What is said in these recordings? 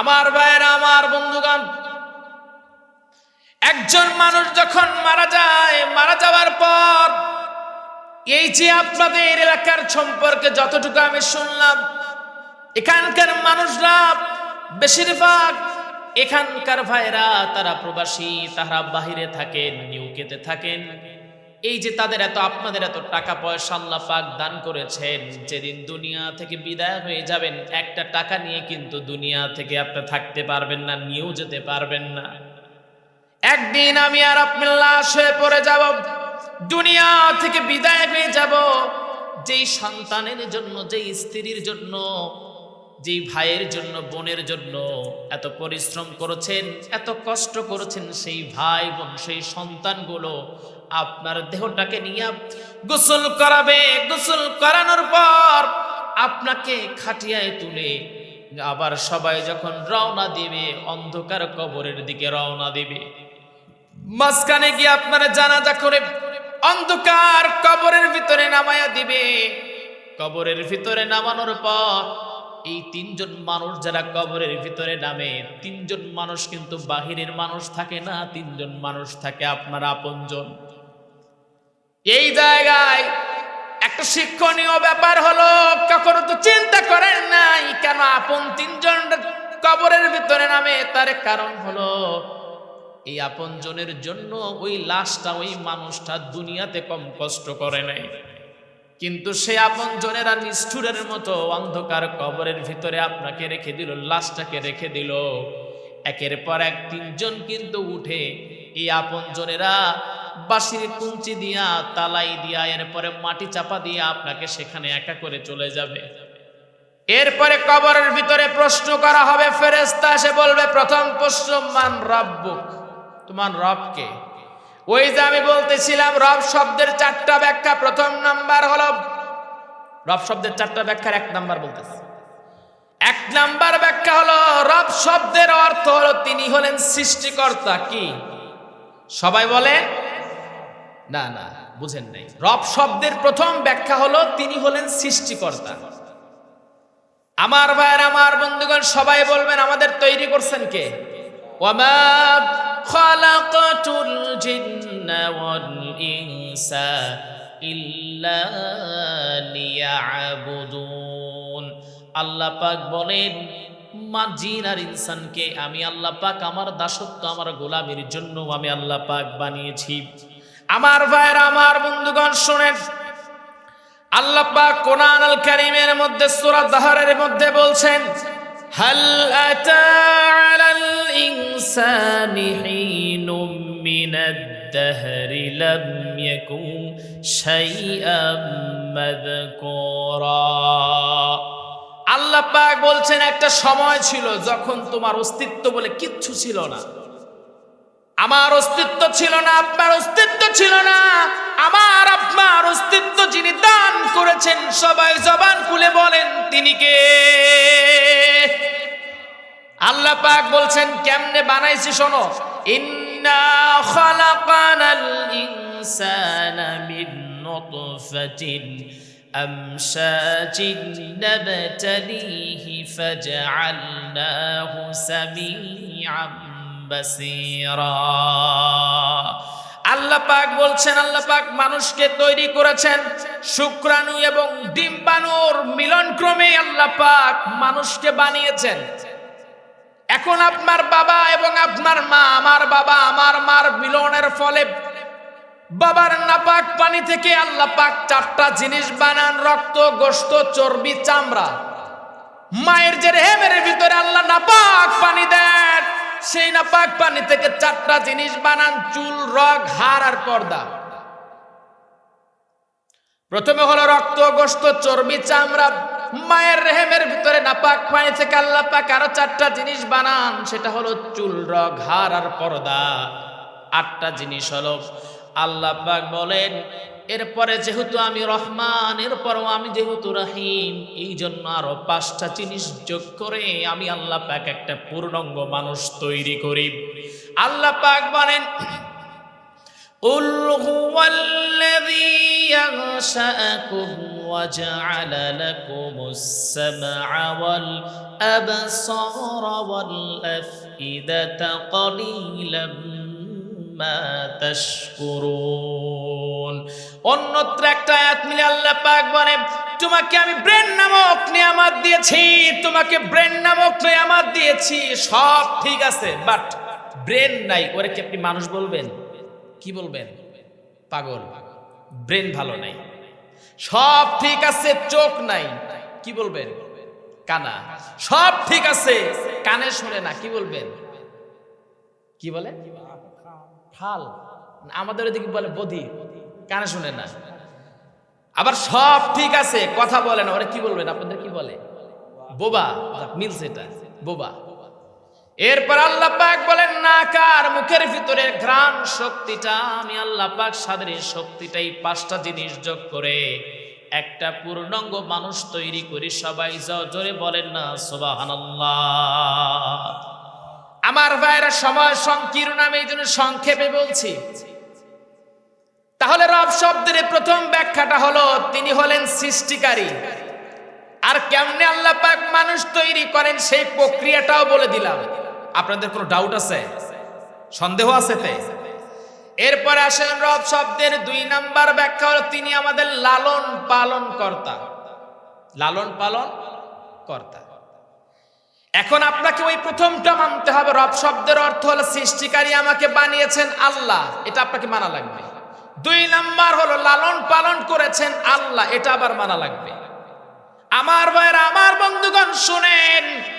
আমার ভাইয়ের, আমার বন্ধুগণ, একজন মানুষ যখন মারা যায়, মারা যাওয়ার পর এই যে আপনাদের এলাকার সম্পর্কে যতটুকু আমি শুনলাম, এখানকার মানুষরা বেশিরভাগ এখানকার ভাইরা তারা প্রবাসী, তারা বাহিরে থাকেন নিউকেতে থাকেন। এই যে তাদের এত, আপনাদের এত টাকা পয়সা আল্লাহ পাক দান করেছেন, যেদিন দুনিয়া থেকে বিদায় হয়ে যাবেন, একটা টাকা নিয়ে কিন্তু দুনিয়া থেকে আপনি থাকতে পারবেন না, নিয়েও যেতে পারবেন না। একদিন আমি আর আপনি লাশ হয়ে পড়ে যাব, দুনিয়া থেকে বিদায় হয়ে যাব, যেই সন্তানের জন্য, যেই স্ত্রীর জন্য যেই ভাইয়ের জন্য, বোনের জন্য এত পরিশ্রম করেছেন, এত কষ্ট করেছেন, সেই ভাই বোন, সেই সন্তানগুলো আপনার দেহটাকে নিয়ে গোসল করাবে। গোসল করানোর পর আপনাকে খাটিয়ায় তুলে আবার সবাই যখন রওনা দিবে, অন্ধকার কবরের দিকে রওনা দিবে। মাঝখানে গিয়ে আপনারা জানাজা করে অন্ধকার কবরের ভিতরে নামায়া দিবে। কবরের ভিতরে নামানোর পর এই তিনজন মানুষ যারা কবরের ভিতরে নামে, তিনজন মানুষ কিন্তু বাহিরের মানুষ থাকে না, তিনজন মানুষ থাকে আপনার আপনজন। এই জায়গায় একটা শিক্ষণীয় ব্যাপার হলো, কখনো তো চিন্তা করেন নাই কেন আপন তিনজন কবরের ভিতরে নামে, তার কারণ হলো এই আপন জনের জন্য ওই লাশটা ওই মানুষটা দুনিয়াতে কম কষ্ট করে নাই। কিন্তু সে আপন জনেরা নিষ্ঠুরের মতো অন্ধকার কবরের ভিতরে আপনাকে রেখে দিল, লাশটাকে রেখে দিল। একের পর এক তিনজন কিন্তু উঠে এই আপন জনেরা বাঁশির কুঞ্চি দিয়া, তালাই দিয়া, এরপরে মাটি চাপা দিয়া আপনাকে সেখানে একা করে চলে যাবে। এরপরে কবরের ভিতরে প্রশ্ন করা হবে ফেরেস্তা এসে বলবে, প্রথম প্রশ্ন, মান রব্বুক? তোমার রবকে ওই যে আমি বলতেছিলাম, রব শব্দের চারটা ব্যাখ্যা, প্রথম নাম্বার হল, রব শব্দের চারটা ব্যাখ্যার এক নাম্বার বলতেছি। এক নাম্বার ব্যাখ্যা হলো, রব শব্দের অর্থ হলো তিনি হলেন সৃষ্টিকর্তা, কি? সবাই বলে? না না, বুঝেন নাই। রব শব্দের প্রথম ব্যাখ্যা হলো, তিনি হলেন সৃষ্টিকর্তা। আমার ভাইয়ের, আমার বন্ধুগণ, সবাই বলবেন, আমাদের তৈরি করছেন কে? ওয়ামা জিন্না ওয়াল ইনসা ইল্লা লিয়াবুদুন আল্লাহ পাক বলেন, মা জিন আর ইনসানকে আমি আল্লাহ পাক আমার দাসত্ব, আমার গোলামির জন্য আমি আল্লাহ পাক বানিয়েছি। আমার ভাইয়ের, আমার বন্ধুগণ, শোনেন। আল্লাহ পাক কোরআন আল কারীমের মধ্যে, সূরা দাহরের মধ্যে বলছেন হাল আতা আলাল ইনসানি হিনুম মিনাদ দাহরি লাম ইয়াকুন শাইআম মাযকুরা আল্লাহ পাক বলছেন, একটা সময় ছিল যখন তোমার অস্তিত্ব বলে কিচ্ছু ছিল না। আমার অস্তিত্ব ছিল না, আপনার অস্তিত্ব ছিল না। আমার, আপনার অস্তিত্ব যিনি দান করেছেন, সবাই জবান খুলে বলেন, তিনি কে? আল্লাহ পাক বলছেন, কেমনে বানাইছি শোনো? ইন্না আল্লাহ পাক বলছেন, আল্লাহ পাক মানুষকে তৈরি করেছেন শুক্রাণু এবং ডিম্বাণুর মিলনক্রমে আল্লাহ পাক মানুষকে বানিয়েছেন। এখন আপনার বাবা এবং আপনার মা, আমার বাবা, আমার মার মিলনের ফলে বাবার নাপাক পানি থেকে আল্লাহ পাক চারটা জিনিস বানান, রক্ত গোস্ত চর্বি, চামড়া। মায়ের যে রেহেমের ভিতরে আল্লাহ নাপাক পানি দেন, সেই নাপাক পানি থেকে চারটা জিনিস বানান, চুল, রগ, হাড় আর পর্দা। প্রথমে হলো রক্ত গোস্ত চর্বি, চামড়া। মায়ের রেহেমের ভিতরে নাপাক পানি থেকে আল্লাহ পাক? আরও চারটা জিনিস বানান। সেটা হলো চুল হাড় আর পর্দা। আটটা জিনিস হলো। আল্লাহ পাক বলেন, এরপরে যেহেতু আমি রহমান, এরপরও আমি যেহেতু রাহিম এই জন্য আরও পাঁচটা জিনিস যোগ করে আমি আল্লাহ পাক একটা পূর্ণাঙ্গ মানুষ তৈরি করি। আল্লাহ পাক বলেন قل هو الذي ينشأكم وجعل لكم السمع والأبصار والأفئدة قليلا ما تشكرون অন্যত্র একটা আয়াত মিলে আল্লাহ পাক বলে তোমাকে আমি ব্রেন নামক নিয়ামত দিয়েছি তোমাকে ব্রেন নামক নিয়ামত দিয়েছি সব ঠিক আছে বাট ব্রেন নাই ওরে কি আপনি মানুষ বলবেন কি বলবেন? পাগল। ব্রেন ভালো নাই। সব ঠিক আছে, চোখ নাই। কি বলবেন? কানা। সব ঠিক আছে, কানে শুনে না, কি বলবেন? কি বলে? ফাল আমাদের ওদিকে বলে বধি কানে শুনে না। আবার সব ঠিক আছে, কথা বলে না। ওরা কি বলবেন? আপনাদের কি বলে? বোবা। মিলছে এটা, বোবা। এরপর আল্লাহ পাক বলেন নাকার মুখের ভিতরে ঘ্রাণ শক্তিটা? আমি আল্লাহ পাক সাদের শক্তিটাই পাঁচটা জিনিস যোগ করে একটা পূর্ণাঙ্গ মানুষ তৈরি করি। সবাই জোরে বলেন না, সুবহানাল্লাহ। আমার ভাইয়েরা সময় সংকীর্ণ, আমি এই জন্য সংক্ষেপে বলছি। তাহলে রব শব্দের প্রথম ব্যাখ্যাটা হলো, তিনি হলেন সৃষ্টিকারী। আর কেমনে আল্লাহ পাক মানুষ তৈরি করেন সেই প্রক্রিয়াটাও বলে দিলাম। আপনাদের কোনো ডাউট আছে? সন্দেহ আছে তে? এরপরে আসেন রব শব্দের দুই নাম্বার ব্যাখ্যা হলো, তিনি আমাদের লালন পালন কর্তা। লালন পালন কর্তা। এখন আপনাকে ওই প্রথমটা মানতে হবে। রব শব্দের অর্থ হলো, সৃষ্টিকারী আমাকে বানিয়েছেন আল্লাহ। এটা আপনাকে মানা লাগবে। দুই নাম্বার হলো, লালন পালন করেছেন আল্লাহ। এটা আবার মানা লাগবে। আমার ভাইয়েরা, আমার বন্ধুগণ, শুনেন।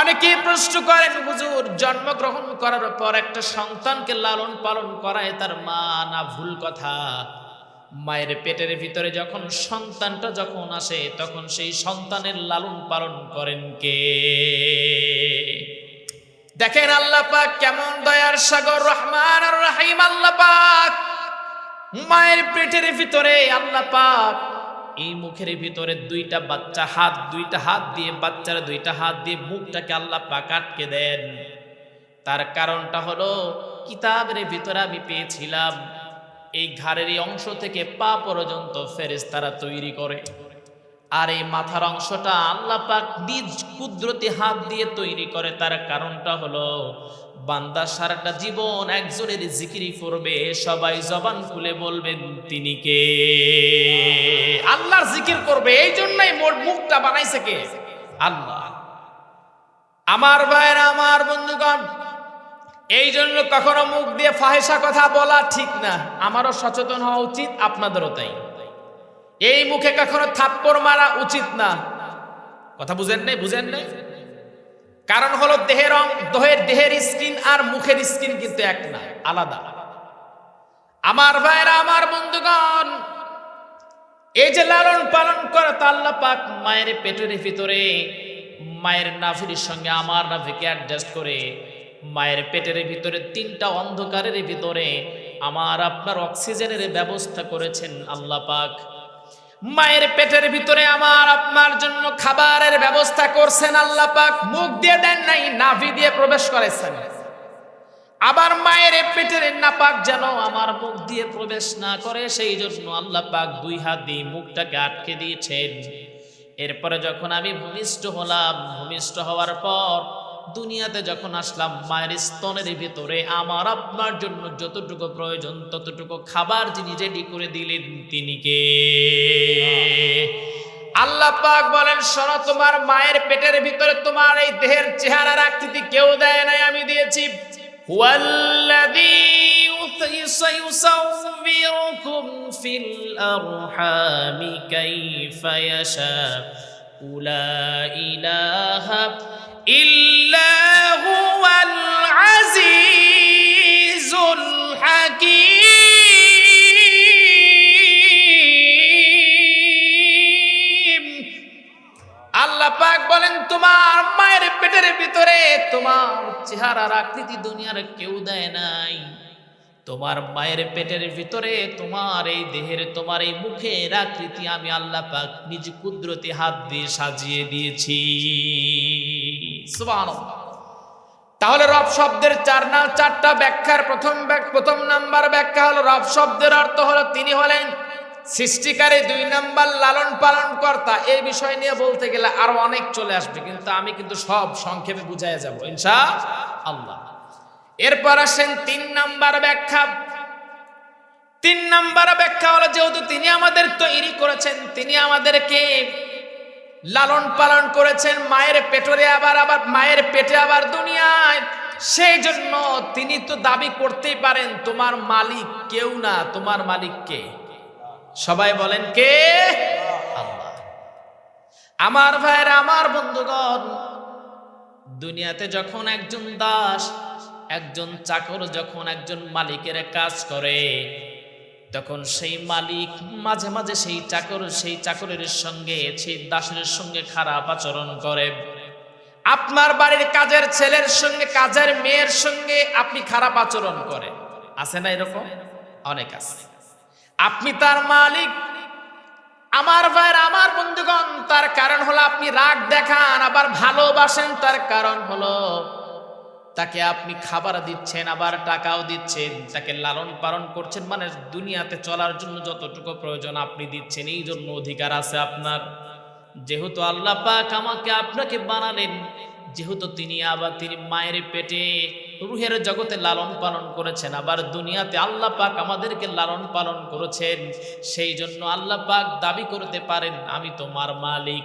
অনেকেই প্রশ্ন করেন, হুজুর, জন্মগ্রহণ করার পর একটা সন্তানকে লালন পালন করায় তার মা না ভুল কথা? মায়ের পেটের ভিতরে যখন সন্তানটা যখন আসে, তখন সেই সন্তানের লালন পালন করেন কে? দেখেন আল্লাহ পাক কেমন দয়ার সাগর, রহমান আর রাহিম আল্লাহ পাক। মায়ের পেটের ভিতরে আল্লাহ পাক এই মুখের ভিতরে দুইটা বাচ্চা হাত, দুইটা হাত দিয়ে, বাচ্চারা দুইটা হাত দিয়ে মুখটাকে আল্লাহ পাক আটকে দেন। তার কারণটা হলো, কিতাবের ভিতরে আমি পেয়েছিলাম, এই ঘাড়ের অংশ থেকে পা পর্যন্ত ফেরেশতারা তৈরি করে। আর এই মাথার অংশটা আল্লাহ পাক নিজ কুদরতি হাত দিয়ে তৈরি করে, তার কারণটা হলো বান্দা সারাটা জীবন একজনের জিকিরি করবে, সবাই জবান খুলে বলবেন, তিনি কে? আল্লাহর জিকির করবে, এই জন্যই মোর মুখটা বানাইছে কে? আল্লাহ। আমার ভাইয়েরা, আমার বন্ধুগণ, এই জন্য কখনো মুখ দিয়ে ফাহেসা কথা বলা ঠিক না। আমারও সচেতন হওয়া উচিত, আপনাদেরও তাই। এই মুখে কখনো থাপ্পড় মারা উচিত না। কথা বুঝেন নাই বুঝেন নাই? কারণ হলো দেহের রং দেহের দেহের স্কিন আর মুখের স্কিন কিন্তু এক না, আলাদা। আমার ভাইরা, আমার বন্ধুগণ, এই যে লালন পালন করে তা আল্লাহ পাক মায়ের পেটের ভিতরে, মায়ের নাভির সঙ্গে আমার নাভিকে অ্যাডজাস্ট করে, মায়ের পেটের ভিতরে তিনটা অন্ধকারের ভিতরে আমার আপনার অক্সিজেনের ব্যবস্থা করেছেন আল্লাহ পাক। মায়ের পেটের ভিতরে আমার আপনার জন্য খাবারের ব্যবস্থা করছেন আল্লাহ পাক। মুখ দিয়ে দেন নাই, নাভি দিয়ে প্রবেশ করেছেন। আবার মায়ের পেটের নাপাক যেন আমার মুখ দিয়ে প্রবেশ না করে, সেই জন্য আল্লাহ পাক দুই হাত দিয়ে মুখটাকে আটকে দিয়েছেন। এরপরে যখন আমি ভূমিষ্ঠ হলাম, ভূমিষ্ঠ হওয়ার পর দুনিয়াতে যখন আসলাম মায়ের স্তনের ভিতরে আমার আপনার জন্য যতটুকু প্রয়োজন ততটুকু খাবার যিনি রেডি করে দিলেন তিনি কে আল্লাহ পাক বলেন শোনো তোমার মায়ের পেটের ভিতরে তোমার এই দেহের চেহারার আকৃতি কেউ দেয় নাই আমি দিয়েছি والذي يصوركم في الأرحام كيف يشاء لا إله إلا পাক বলেন, তোমার মায়ের পেটের ভিতরে তোমার চেহারার আকৃতি দুনিয়ার কেউ দেয় নাই। তোমার মায়ের পেটের ভিতরে তোমার এই দেহের, তোমার এই মুখের আকৃতি আমি আল্লাহ পাক নিজ কুদরতি হাত দিয়ে সাজিয়ে দিয়েছি। তাহলে রব শব্দের চার না, চারটা ব্যাখ্যার প্রথম প্রথম নাম্বার ব্যাখ্যা হলো রব শব্দের অর্থ হলো তিনি হলেন সৃষ্টিকারী, দুই নাম্বার লালন পালন কর্তা। এই বিষয় নিয়ে বলতে গেলে আরও অনেক চলে আসবে, কিন্তু আমি কিন্তু সব সংক্ষেপে বুঝাইয়া যাব ইনশা আল্লাহ এরপর আসেন তিন নাম্বার ব্যাখ্যা। তিন নাম্বার ব্যাখ্যা হলো, যেহেতু তিনি আমাদের তৈরি করেছেন, তিনি আমাদেরকে লালন পালন করেছেন মায়ের পেটরে আবার আবার মায়ের পেটে আবার দুনিয়ায়। সেই জন্য তিনি তো দাবি করতেই পারেন, তোমার মালিক কেউ না, তোমার মালিক কে? সবাই বলেন, কে? আল্লাহ। আমার ভাইয়ের, আমার বন্ধুগণ, দুনিয়াতে যখন একজন দাস, একজন চাকর, যখন একজন মালিকের কাজ করে তখন সেই মালিক মাঝে মাঝে সেই চাকর, সেই চাকরের সঙ্গে, সেই দাসের সঙ্গে খারাপ আচরণ করে। আপনার বাড়ির কাজের ছেলের সঙ্গে, কাজের মেয়ের সঙ্গে আপনি খারাপ আচরণ করেন আছে না এরকম? অনেক আছে। আপনি তার মালিক, আমার ভাইয়ের, আমার বন্ধুগণ, তার কারণ হলো আপনি রাগ দেখান, আবার ভালোবাসেন, তার কারণ হলো তাকে আপনি খাবার দিচ্ছেন, আবার টাকাও দিচ্ছেন, তাকে লালন পালন করছেন মানে দুনিয়াতে চলার জন্য যতটুকু প্রয়োজন আপনি দিচ্ছেন, এই জন্য অধিকার আছে আপনার। যেহেতু আল্লাহ পাক আমাকে আপনাকে বানালেন, যেহেতু তিনি আবার তিনি মায়ের পেটে রুহের জগতে লালন পালন করেছেন, আবার দুনিয়াতে আল্লাহ পাক আমাদেরকে লালন পালন করেছেন, সেই জন্য আল্লাহ পাক দাবি করতে পারেন, আমি তোমার মালিক।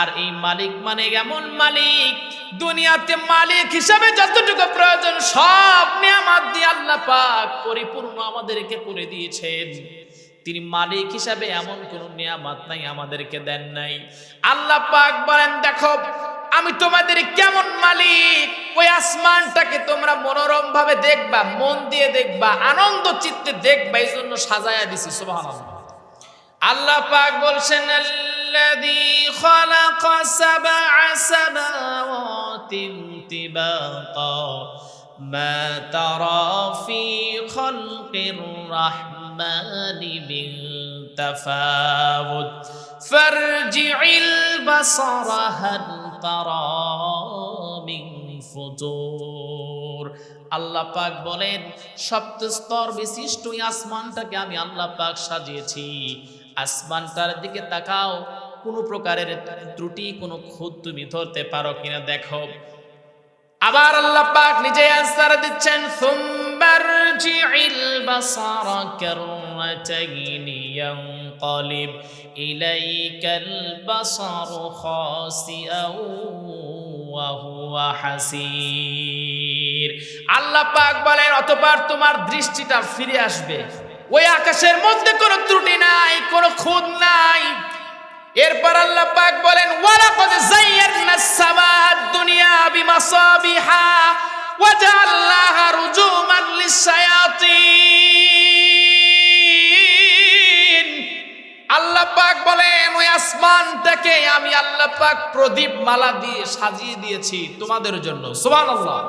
আর এই মালিক মানে এমন মালিক, দুনিয়াতে মালিক হিসাবে যতটুকু প্রয়োজন, সব নিয়ামত দিয়ে আল্লাহ পাক পরিপূর্ণ আমাদেরকে করে দিয়েছেন। তিনি মালিক হিসাবে এমন কোন নিয়ামত নাই আমাদেরকে দেন নাই। আল্লাহ পাক বলেন, দেখো, আমি তোমাদের কেমন মালিক? ওই আসমানটাকে তোমরা মনোরম ভাবে দেখবা, মন দিয়ে দেখবা, আনন্দ চিত্তে দেখবা এই জন্য সাজায়া দিছি, সুবহানাল্লাহ। আল্লাহ পাক বলছেন الذي خلق سبع سماوات طباقا ما ترى في خلق الرحمن من تفاوت فارجع البصر هل ترى من فطور আল্লাহ পাক বলেন সপ্ত স্তর বিশিষ্ট এই আসমানটাকে আমি আল্লাহ পাক সাজিয়েছি আসমানটার দিকে তাকাও কোনো প্রকারের ত্রুটি, কোনো খুদ তুমি ধরতে পারো কিনা দেখো। আবার আল্লাহ পাক নিজে আনসার দিচ্ছেন সুম্বারজিল বাসার কাররাতাইন ইয়ানকালিব ইলাইকাল বাসার খাসিআও ওয়া হুয়া হাসির। আল্লাহ পাক বলেন, অতঃপর তোমার দৃষ্টিটা ফিরে আসবে। ওই আকাশের মধ্যে কোনো এরপর আল্লাহ পাক বলেন, ওয়ালাকাদ যায়্যারনা সামাদ দুনিয়া বিমাসাবিহা ওয়াজআলনাহা রুজুমান লিসায়াতিন আল্লাহ পাক বলেন, ওই আসমানটাকে আমি আল্লাহ পাক প্রদীপ মালা দিয়ে সাজিয়ে দিয়েছি তোমাদের জন্য। সুবহানাল্লাহ।